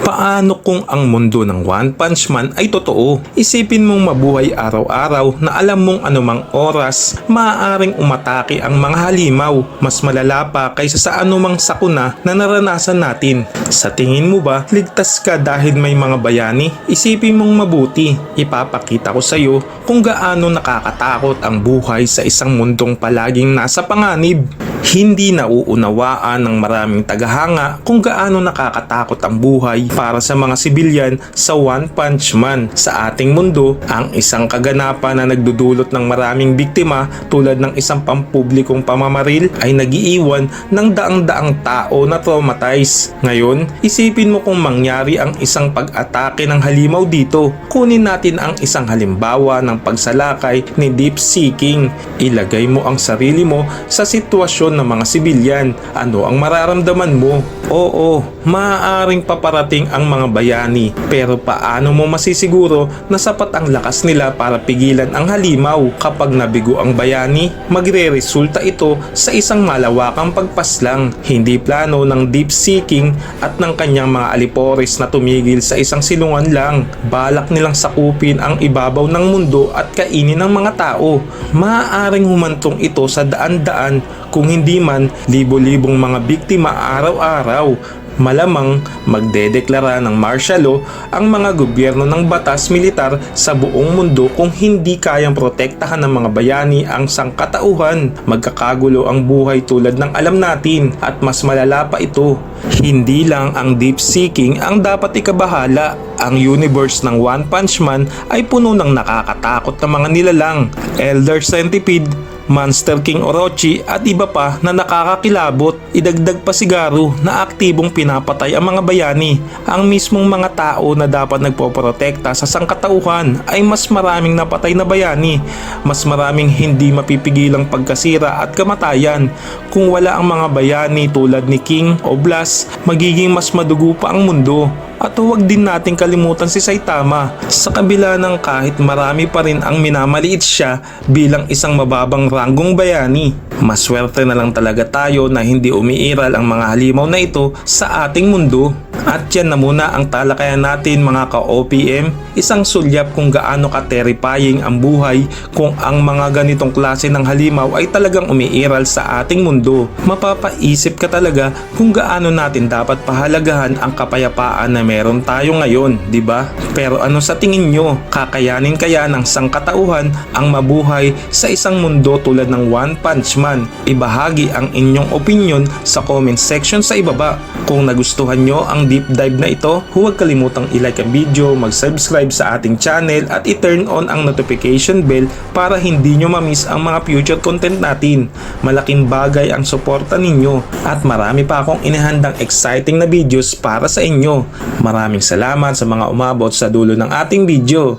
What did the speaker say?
Paano kung ang mundo ng One Punch Man ay totoo? Isipin mong mabuhay araw-araw na alam mong anumang oras maaaring umatake ang mga halimaw. Mas malala pa kaysa sa anumang sakuna na naranasan natin. Sa tingin mo ba, ligtas ka dahil may mga bayani? Isipin mong mabuti. Ipapakita ko sa iyo kung gaano nakakatakot ang buhay sa isang mundong palaging nasa panganib. Hindi nauunawaan ng maraming tagahanga kung gaano nakakatakot ang buhay para sa mga sibilyan sa One Punch Man. Sa ating mundo, ang isang kaganapan na nagdudulot ng maraming biktima tulad ng isang pampublikong pamamaril ay nagiiwan ng daang-daang tao na traumatized. Ngayon, isipin mo kung mangyari ang isang pag-atake ng halimaw dito. Kunin natin ang isang halimbawa ng pagsalakay ni Deep Seeking. Ilagay mo ang sarili mo sa sitwasyon ng mga sibilyan. Ano ang mararamdaman mo? Oo, maaaring paparating ang mga bayani. Pero paano mo masisiguro na sapat ang lakas nila para pigilan ang halimaw? Kapag nabigo ang bayani, magre-resulta ito sa isang malawakang pagpaslang. Hindi plano ng deep seeking at ng kanyang mga alipores na tumigil sa isang silungan lang. Balak nilang sakupin ang ibabaw ng mundo at kainin ng mga tao. Maaaring humantong ito sa daan-daan kung hindi man libo-libong mga biktima araw-araw. Malamang magdedeklara ng martial law ang mga gobyerno ng batas militar sa buong mundo kung hindi kayang protektahan ng mga bayani ang sangkatauhan. Magkakagulo ang buhay tulad ng alam natin at mas malala pa ito. Hindi lang ang deep seeking ang dapat ikabahala. Ang universe ng One Punch Man ay puno ng nakakatakot na mga nilalang. Elder Centipede, Monster King Orochi at iba pa na nakakakilabot. Idagdag pa sigaro na aktibong pinapatay ang mga bayani. Ang mismong mga tao na dapat nagpoprotekta sa sangkatauhan ay mas maraming napatay na bayani. Mas maraming hindi mapipigilang pagkasira at kamatayan. Kung wala ang mga bayani tulad ni King o Blas, magiging mas madugo pa ang mundo. At huwag din nating kalimutan si Saitama sa kabila ng kahit marami pa rin ang minamaliit siya bilang isang mababang ranggong bayani. Maswerte na lang talaga tayo na hindi umiiral ang mga halimaw na ito sa ating mundo. At yan na muna ang talakayan natin mga ka-OPM, isang sulyap kung gaano ka-terrifying ang buhay kung ang mga ganitong klase ng halimaw ay talagang umiiral sa ating mundo. Mapapaisip ka talaga kung gaano natin dapat pahalagahan ang kapayapaan na meron tayo ngayon, di ba? Pero ano sa tingin nyo, kakayanin kaya ng sangkatauhan ang mabuhay sa isang mundo tulad ng One Punch Man? Ibahagi ang inyong opinion sa comment section sa ibaba. Kung nagustuhan nyo ang deep dive na ito, huwag kalimutang i-like ang video, mag-subscribe sa ating channel at i-turn on ang notification bell para hindi nyo ma-miss ang mga future content natin. Malaking bagay ang suporta ninyo at marami pa akong inihandang exciting na videos para sa inyo. Maraming salamat sa mga umabot sa dulo ng ating video.